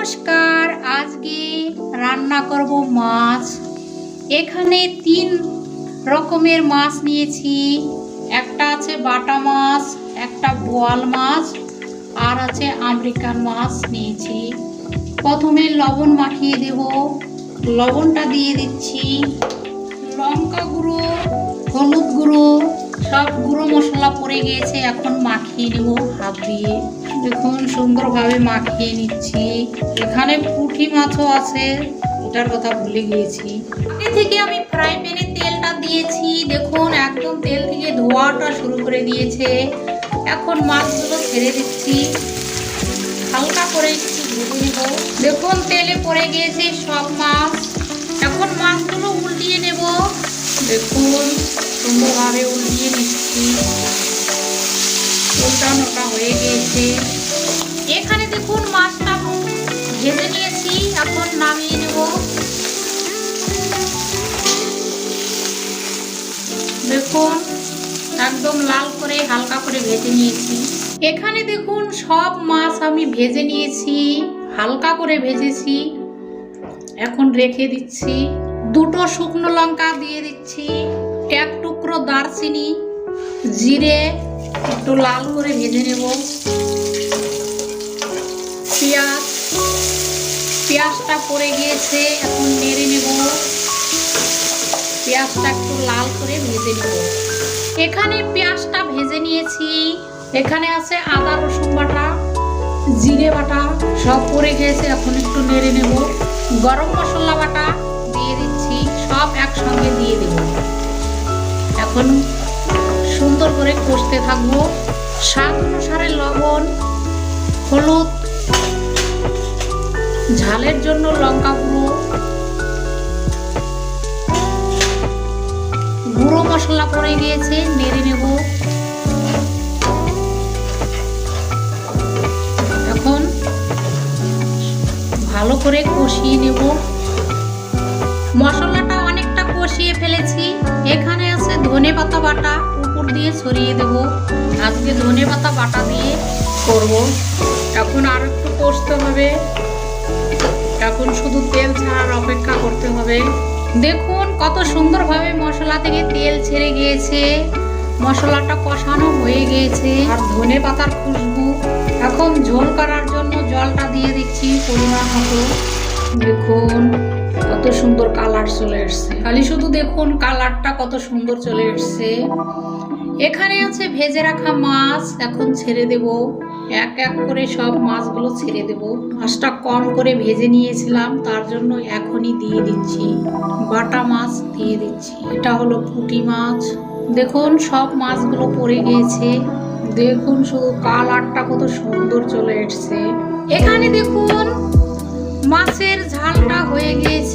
নমস্কার, আজকে রান্না করব মাছ। এখানে তিন রকমের মাছ নিয়েছি। একটা আছে বাটা মাছ, একটা বোয়াল মাছ, আর আছে আমেরিকান মাছ নিয়েছি। প্রথমে লবণ মাখিয়ে দেব। লবণটা দিয়ে দিচ্ছি। লঙ্কা গুঁড়ো, হলুদ গুঁড়ো, সব গুঁড়ো মশলা পড়ে গিয়েছে এখন মাখিয়ে নেব হাত দিয়ে। দেখুন সুন্দরভাবে মাখিয়ে নিচ্ছি, এখানে পুঁটি মাছও আছে এটার কথা ভুলে গিয়েছি। আগে থেকে আমি ফ্রাই প্যানে তেলটা দিয়েছি, দেখুন একদম তেল থেকে ধোয়াটা শুরু করে দিয়েছে। এখন মাছগুলো ছেড়ে দিচ্ছি। হালকা করে একটু ভেজে নেব। দেখুন তেলে পড়ে গিয়েছে সব মাছ। এখন মাছগুলো উল্টিয়ে নেব। দেখুন সুন্দরভাবে উল্টিয়ে নিচ্ছি। হয়ে গিয়েছে। এখানে দেখুন মাছটা ভেজে নিয়েছি, এখন নামিয়ে নেব। দেখুন, একদম লাল করে হালকা করে ভেজে নিয়েছি। এখানে দেখুন সব মাছ আমি ভেজে নিয়েছি, হালকা করে ভেজেছি। এখন রেখে দিচ্ছি। দুটো শুকনো লঙ্কা দিয়ে দিচ্ছি, এক টুকরো দারচিনি, জিরে একটু লাল করে ভেজে নেব। পেঁয়াজ, পেঁয়াজটা পড়ে গিয়েছে, এখন নেড়ে নেব। পেঁয়াজটা একটু লাল করে ভেজে নেব। এখানে পেঁয়াজটা ভেজে নিয়েছি। এখানে আছে আদা, রসুন বাটা, জিরে বাটা, সব পড়ে গিয়েছে, এখন একটু নেড়ে নেব। গরম মশলা বাটা দিয়ে দিচ্ছি, সব একসঙ্গে দিয়ে দেব। এখন করে কষতে থাকব। স্বাদ অনুসারে লবণ, হলুদ, ঝালের জন্য লঙ্কা গুঁড়ো গুঁড়ো মশলা পড়ে গিয়েছে, নেড়ে নেব। এখন ভালো করে কষিয়ে নেব। মশলাটা অনেকটা কষিয়ে ফেলেছি। এখানে আছে ধনে পাতা বাটা দিয়ে ছড়িয়ে দেব। আজকে ধনে পাতা বাটা দিয়ে করব। এখন আর একটু কষতে হবে। এখন শুধু তেল ছাড়ার অপেক্ষা করতে হবে। দেখুন কত সুন্দরভাবে মশলা থেকে তেল ছেড়ে গিয়েছে। মশলাটা কষানো হয়ে গিয়েছে। আর ধনে পাতার খুশবু। এখন ঝোল করার জন্য জলটা দিয়ে দিচ্ছি পরিমাণ মতো। দেখুন কত সুন্দর কালার চলে এসছে। খালি শুধু দেখুন কালারটা কত সুন্দর চলে এসছে। এখানে আছে ভেজে রাখা মাছ, এখন ছেড়ে দেব। এক এক করে সব মাছগুলো ছেড়ে দেব। মাছটা কম করে ভেজে নিয়েছিলাম, তার জন্য এখনই দিয়ে দিচ্ছি। বাটা মাছ দিয়ে দিচ্ছি। এটা হলো পুঁটি মাছ। দেখুন, সব মাছগুলো পড়ে গিয়েছে। দেখুন শুধু কালারটা কত সুন্দর চলে এসছে। এখানে দেখুন, মাছের ঝালটা হয়ে গিয়েছে।